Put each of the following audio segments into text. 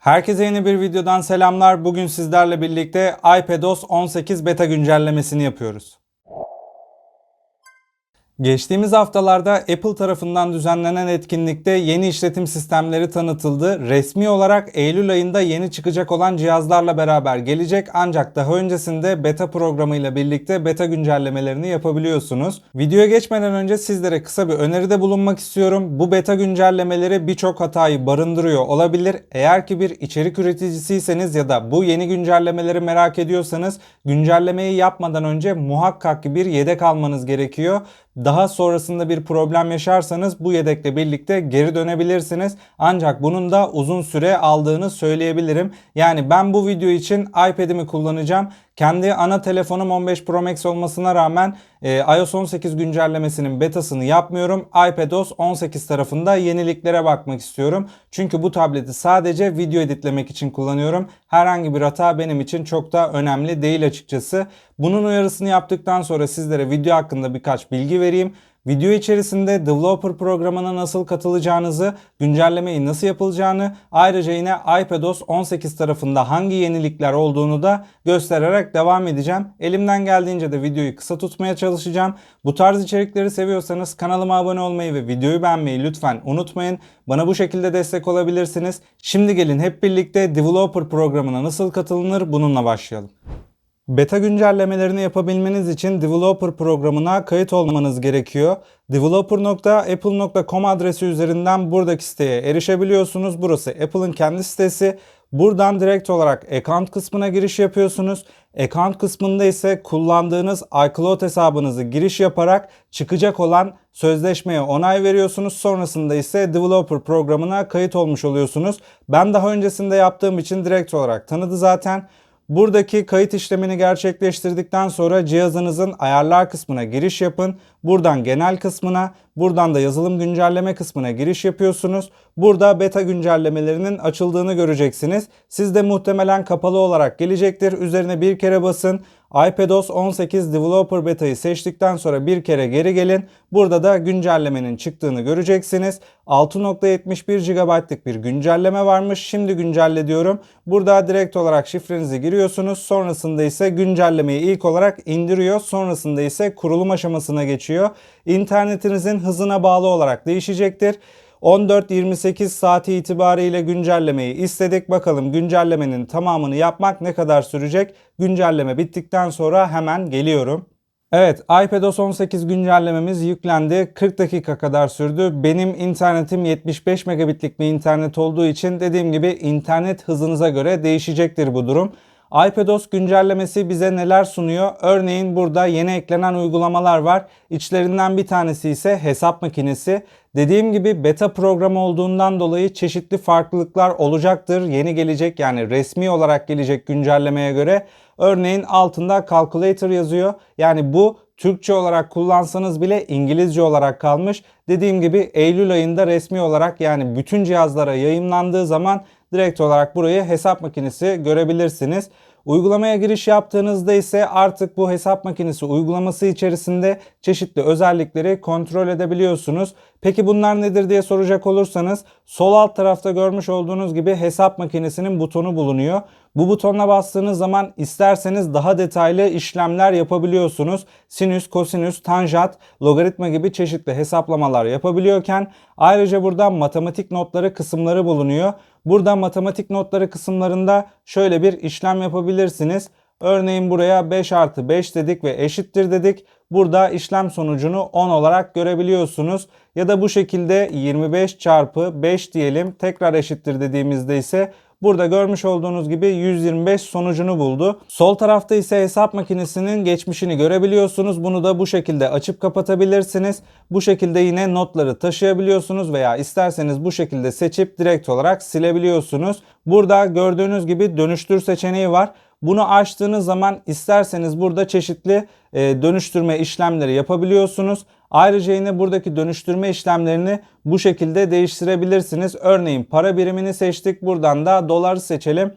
Herkese yeni bir videodan selamlar. Bugün sizlerle birlikte iPadOS 18 beta güncellemesini yapıyoruz. Geçtiğimiz haftalarda Apple tarafından düzenlenen etkinlikte yeni işletim sistemleri tanıtıldı. Resmi olarak Eylül ayında yeni çıkacak olan cihazlarla beraber gelecek ancak daha öncesinde beta programıyla birlikte beta güncellemelerini yapabiliyorsunuz. Videoya geçmeden önce sizlere kısa bir öneride bulunmak istiyorum. Bu beta güncellemeleri birçok hatayı barındırıyor olabilir. Eğer ki bir içerik üreticisiyseniz ya da bu yeni güncellemeleri merak ediyorsanız güncellemeyi yapmadan önce muhakkak bir yedek almanız gerekiyor. Daha sonrasında bir problem yaşarsanız bu yedekle birlikte geri dönebilirsiniz. Ancak bunun da uzun süre aldığını söyleyebilirim. Yani ben bu video için iPad'imi kullanacağım. Kendi ana telefonum 15 Pro Max olmasına rağmen e, iOS 18 güncellemesinin betasını yapmıyorum. iPadOS 18 tarafında yeniliklere bakmak istiyorum. Çünkü bu tableti sadece video editlemek için kullanıyorum. Herhangi bir hata benim için çok da önemli değil açıkçası. Bunun uyarısını yaptıktan sonra sizlere video hakkında birkaç bilgi vereyim. Video içerisinde Developer programına nasıl katılacağınızı, güncellemeyi nasıl yapılacağını, ayrıca yine iPadOS 18 tarafında hangi yenilikler olduğunu da göstererek devam edeceğim. Elimden geldiğince de videoyu kısa tutmaya çalışacağım. Bu tarz içerikleri seviyorsanız kanalıma abone olmayı ve videoyu beğenmeyi lütfen unutmayın. Bana bu şekilde destek olabilirsiniz. Şimdi gelin hep birlikte Developer programına nasıl katılınır bununla başlayalım. Beta güncellemelerini yapabilmeniz için Developer programına kayıt olmanız gerekiyor. developer.apple.com adresi üzerinden buradaki siteye erişebiliyorsunuz. Burası Apple'ın kendi sitesi. Buradan direkt olarak account kısmına giriş yapıyorsunuz. Account kısmında ise kullandığınız iCloud hesabınızı giriş yaparak çıkacak olan sözleşmeye onay veriyorsunuz. Sonrasında ise Developer programına kayıt olmuş oluyorsunuz. Ben daha öncesinde yaptığım için direkt olarak tanıdı zaten. Buradaki kayıt işlemini gerçekleştirdikten sonra cihazınızın ayarlar kısmına giriş yapın. Buradan genel kısmına, buradan da yazılım güncelleme kısmına giriş yapıyorsunuz. Burada beta güncellemelerinin açıldığını göreceksiniz. Sizde muhtemelen kapalı olarak gelecektir. Üzerine bir kere basın. iPadOS 18 Developer Beta'yı seçtikten sonra bir kere geri gelin. Burada da güncellemenin çıktığını göreceksiniz. 6.71 GB'lık bir güncelleme varmış. Şimdi güncelle diyorum. Burada direkt olarak şifrenizi giriyorsunuz. Sonrasında ise güncellemeyi ilk olarak indiriyor. Sonrasında ise kurulum aşamasına geçiyor. İnternetinizin hızına bağlı olarak değişecektir. 14-28 saati itibariyle güncellemeyi istedik. Bakalım güncellemenin tamamını yapmak ne kadar sürecek? Güncelleme bittikten sonra hemen geliyorum. Evet iPadOS 18 güncellememiz yüklendi. 40 dakika kadar sürdü. Benim internetim 75 megabitlik bir internet olduğu için dediğim gibi internet hızınıza göre değişecektir bu durum. iPadOS güncellemesi bize neler sunuyor? Örneğin burada yeni eklenen uygulamalar var. İçlerinden bir tanesi ise hesap makinesi. Dediğim gibi beta programı olduğundan dolayı çeşitli farklılıklar olacaktır. Yeni gelecek yani resmi olarak gelecek güncellemeye göre. Örneğin altında calculator yazıyor. Yani bu Türkçe olarak kullansanız bile İngilizce olarak kalmış. Dediğim gibi Eylül ayında resmi olarak yani bütün cihazlara yayınlandığı zaman direkt olarak burayı hesap makinesi görebilirsiniz. Uygulamaya giriş yaptığınızda ise artık bu hesap makinesi uygulaması içerisinde çeşitli özellikleri kontrol edebiliyorsunuz. Peki bunlar nedir diye soracak olursanız sol alt tarafta görmüş olduğunuz gibi hesap makinesinin butonu bulunuyor. Bu butonuna bastığınız zaman isterseniz daha detaylı işlemler yapabiliyorsunuz. Sinüs, kosinüs, tanjant, logaritma gibi çeşitli hesaplamalar yapabiliyorken ayrıca burada matematik notları kısımları bulunuyor. Burada matematik notları kısımlarında şöyle bir işlem yapabilirsiniz. Örneğin buraya 5 artı 5 dedik ve eşittir dedik. Burada işlem sonucunu 10 olarak görebiliyorsunuz. Ya da bu şekilde 25 çarpı 5 diyelim tekrar eşittir dediğimizde ise Burada görmüş olduğunuz gibi 125 sonucunu buldu. Sol tarafta ise hesap makinesinin geçmişini görebiliyorsunuz. Bunu da bu şekilde açıp kapatabilirsiniz. Bu şekilde yine notları taşıyabiliyorsunuz veya isterseniz bu şekilde seçip direkt olarak silebiliyorsunuz. Burada gördüğünüz gibi dönüştür seçeneği var. Bunu açtığınız zaman isterseniz burada çeşitli e, dönüştürme işlemleri yapabiliyorsunuz. Ayrıca yine buradaki dönüştürme işlemlerini bu şekilde değiştirebilirsiniz. Örneğin para birimini seçtik. Buradan da doları seçelim.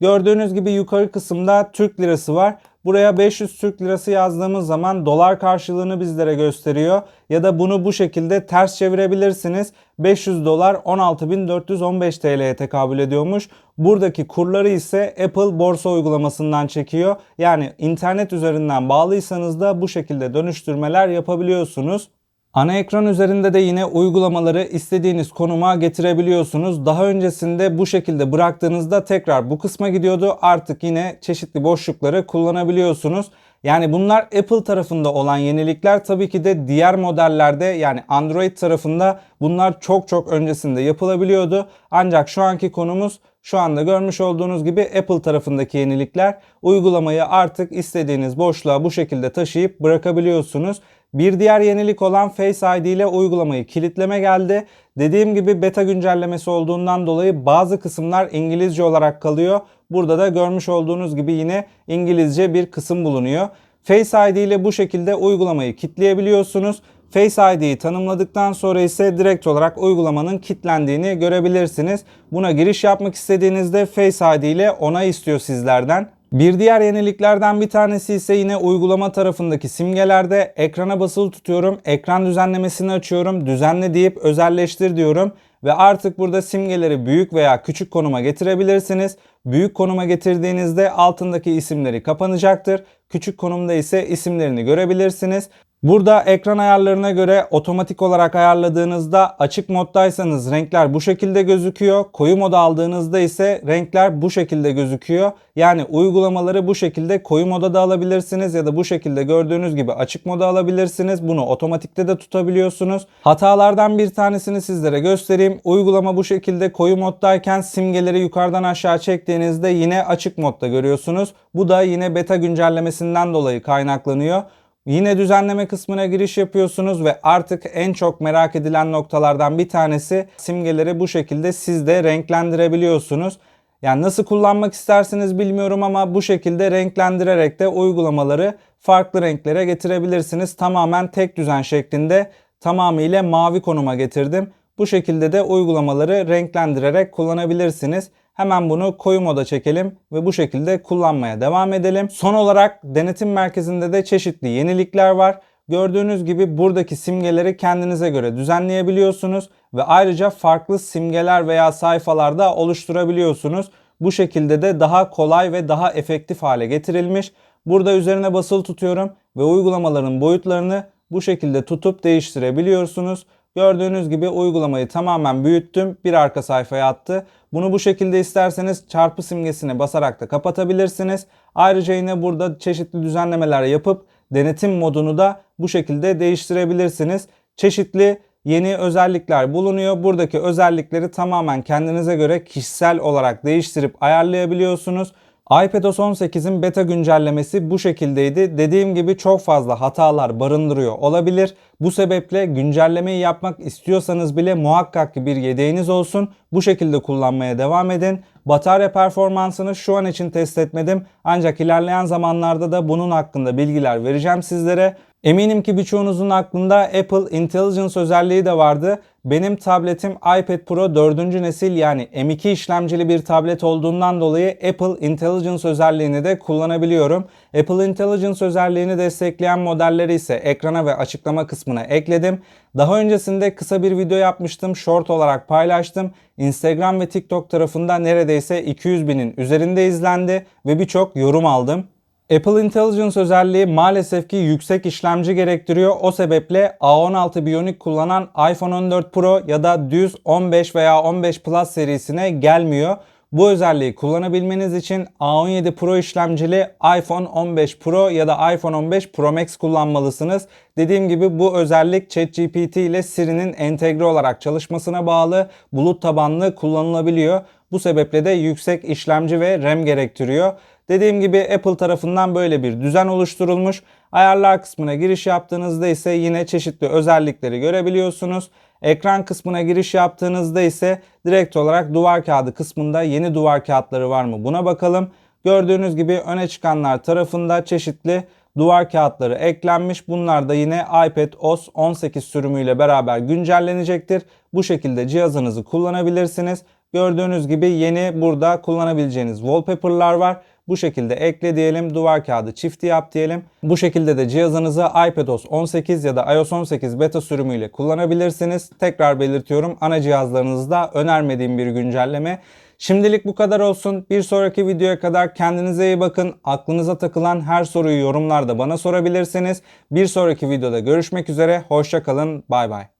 Gördüğünüz gibi yukarı kısımda Türk lirası var. Buraya 500 Türk Lirası yazdığımız zaman dolar karşılığını bizlere gösteriyor. Ya da bunu bu şekilde ters çevirebilirsiniz. 500 dolar 16.415 TL'ye tekabül ediyormuş. Buradaki kurları ise Apple borsa uygulamasından çekiyor. Yani internet üzerinden bağlıysanız da bu şekilde dönüştürmeler yapabiliyorsunuz. Ana ekran üzerinde de yine uygulamaları istediğiniz konuma getirebiliyorsunuz. Daha öncesinde bu şekilde bıraktığınızda tekrar bu kısma gidiyordu. Artık yine çeşitli boşlukları kullanabiliyorsunuz. Yani bunlar Apple tarafında olan yenilikler tabii ki de diğer modellerde yani Android tarafında bunlar çok çok öncesinde yapılabiliyordu. Ancak şu anki konumuz şu anda görmüş olduğunuz gibi Apple tarafındaki yenilikler. Uygulamayı artık istediğiniz boşluğa bu şekilde taşıyıp bırakabiliyorsunuz. Bir diğer yenilik olan Face ID ile uygulamayı kilitleme geldi. Dediğim gibi beta güncellemesi olduğundan dolayı bazı kısımlar İngilizce olarak kalıyor. Burada da görmüş olduğunuz gibi yine İngilizce bir kısım bulunuyor. Face ID ile bu şekilde uygulamayı kilitleyebiliyorsunuz. Face ID'yi tanımladıktan sonra ise direkt olarak uygulamanın kilitlendiğini görebilirsiniz. Buna giriş yapmak istediğinizde Face ID ile onay istiyor sizlerden. Bir diğer yeniliklerden bir tanesi ise yine uygulama tarafındaki simgelerde ekrana basılı tutuyorum. Ekran düzenlemesini açıyorum. Düzenle deyip özelleştir diyorum. Ve artık burada simgeleri büyük veya küçük konuma getirebilirsiniz. Büyük konuma getirdiğinizde altındaki isimleri kapanacaktır. Küçük konumda ise isimlerini görebilirsiniz. Burada ekran ayarlarına göre otomatik olarak ayarladığınızda açık moddaysanız renkler bu şekilde gözüküyor. Koyu moda aldığınızda ise renkler bu şekilde gözüküyor. Yani uygulamaları bu şekilde koyu moda da alabilirsiniz ya da bu şekilde gördüğünüz gibi açık moda alabilirsiniz. Bunu otomatikte de tutabiliyorsunuz. Hatalardan bir tanesini sizlere göstereyim. Uygulama bu şekilde koyu moddayken simgeleri yukarıdan aşağı çektiğinizde yine açık modda görüyorsunuz. Bu da yine beta güncellemesinden dolayı kaynaklanıyor. Yine düzenleme kısmına giriş yapıyorsunuz ve artık en çok merak edilen noktalardan bir tanesi simgeleri bu şekilde siz de renklendirebiliyorsunuz. Yani nasıl kullanmak istersiniz bilmiyorum ama bu şekilde renklendirerek de uygulamaları farklı renklere getirebilirsiniz. Tamamen tek düzen şeklinde tamamıyla mavi konuma getirdim. Bu şekilde de uygulamaları renklendirerek kullanabilirsiniz. Hemen bunu koyu moda çekelim ve bu şekilde kullanmaya devam edelim. Son olarak denetim merkezinde de çeşitli yenilikler var. Gördüğünüz gibi buradaki simgeleri kendinize göre düzenleyebiliyorsunuz ve ayrıca farklı simgeler veya sayfalarda oluşturabiliyorsunuz. Bu şekilde de daha kolay ve daha efektif hale getirilmiş. Burada üzerine basılı tutuyorum ve uygulamaların boyutlarını bu şekilde tutup değiştirebiliyorsunuz. Gördüğünüz gibi uygulamayı tamamen büyüttüm. Bir arka sayfaya attı. Bunu bu şekilde isterseniz çarpı simgesine basarak da kapatabilirsiniz. Ayrıca yine burada çeşitli düzenlemeler yapıp denetim modunu da bu şekilde değiştirebilirsiniz. Çeşitli yeni özellikler bulunuyor. Buradaki özellikleri tamamen kendinize göre kişisel olarak değiştirip ayarlayabiliyorsunuz iPadOS 18'in beta güncellemesi bu şekildeydi. Dediğim gibi çok fazla hatalar barındırıyor olabilir. Bu sebeple güncellemeyi yapmak istiyorsanız bile muhakkak ki bir yedeğiniz olsun. Bu şekilde kullanmaya devam edin. Batarya performansını şu an için test etmedim. Ancak ilerleyen zamanlarda da bunun hakkında bilgiler vereceğim sizlere. Eminim ki birçoğunuzun aklında Apple Intelligence özelliği de vardı. Benim tabletim iPad Pro 4. nesil yani M2 işlemcili bir tablet olduğundan dolayı Apple Intelligence özelliğini de kullanabiliyorum. Apple Intelligence özelliğini destekleyen modelleri ise ekrana ve açıklama kısmına ekledim. Daha öncesinde kısa bir video yapmıştım, short olarak paylaştım. Instagram ve TikTok tarafında neredeyse 200 binin üzerinde izlendi ve birçok yorum aldım. Apple Intelligence özelliği maalesef ki yüksek işlemci gerektiriyor. O sebeple A16 Bionic kullanan iPhone 14 Pro ya da düz 15 veya 15 Plus serisine gelmiyor. Bu özelliği kullanabilmeniz için A17 Pro işlemcili iPhone 15 Pro ya da iPhone 15 Pro Max kullanmalısınız. Dediğim gibi bu özellik ChatGPT ile Siri'nin entegre olarak çalışmasına bağlı bulut tabanlı kullanılabiliyor. Bu sebeple de yüksek işlemci ve RAM gerektiriyor. Dediğim gibi Apple tarafından böyle bir düzen oluşturulmuş. Ayarlar kısmına giriş yaptığınızda ise yine çeşitli özellikleri görebiliyorsunuz. Ekran kısmına giriş yaptığınızda ise direkt olarak duvar kağıdı kısmında yeni duvar kağıtları var mı buna bakalım. Gördüğünüz gibi öne çıkanlar tarafında çeşitli duvar kağıtları eklenmiş. Bunlar da yine iPad OS 18 sürümüyle beraber güncellenecektir. Bu şekilde cihazınızı kullanabilirsiniz. Gördüğünüz gibi yeni burada kullanabileceğiniz wallpaper'lar var. Bu şekilde ekle diyelim. Duvar kağıdı çifti yap diyelim. Bu şekilde de cihazınızı iPadOS 18 ya da iOS 18 beta sürümüyle kullanabilirsiniz. Tekrar belirtiyorum ana cihazlarınızda önermediğim bir güncelleme. Şimdilik bu kadar olsun. Bir sonraki videoya kadar kendinize iyi bakın. Aklınıza takılan her soruyu yorumlarda bana sorabilirsiniz. Bir sonraki videoda görüşmek üzere. Hoşça kalın. Bay bay.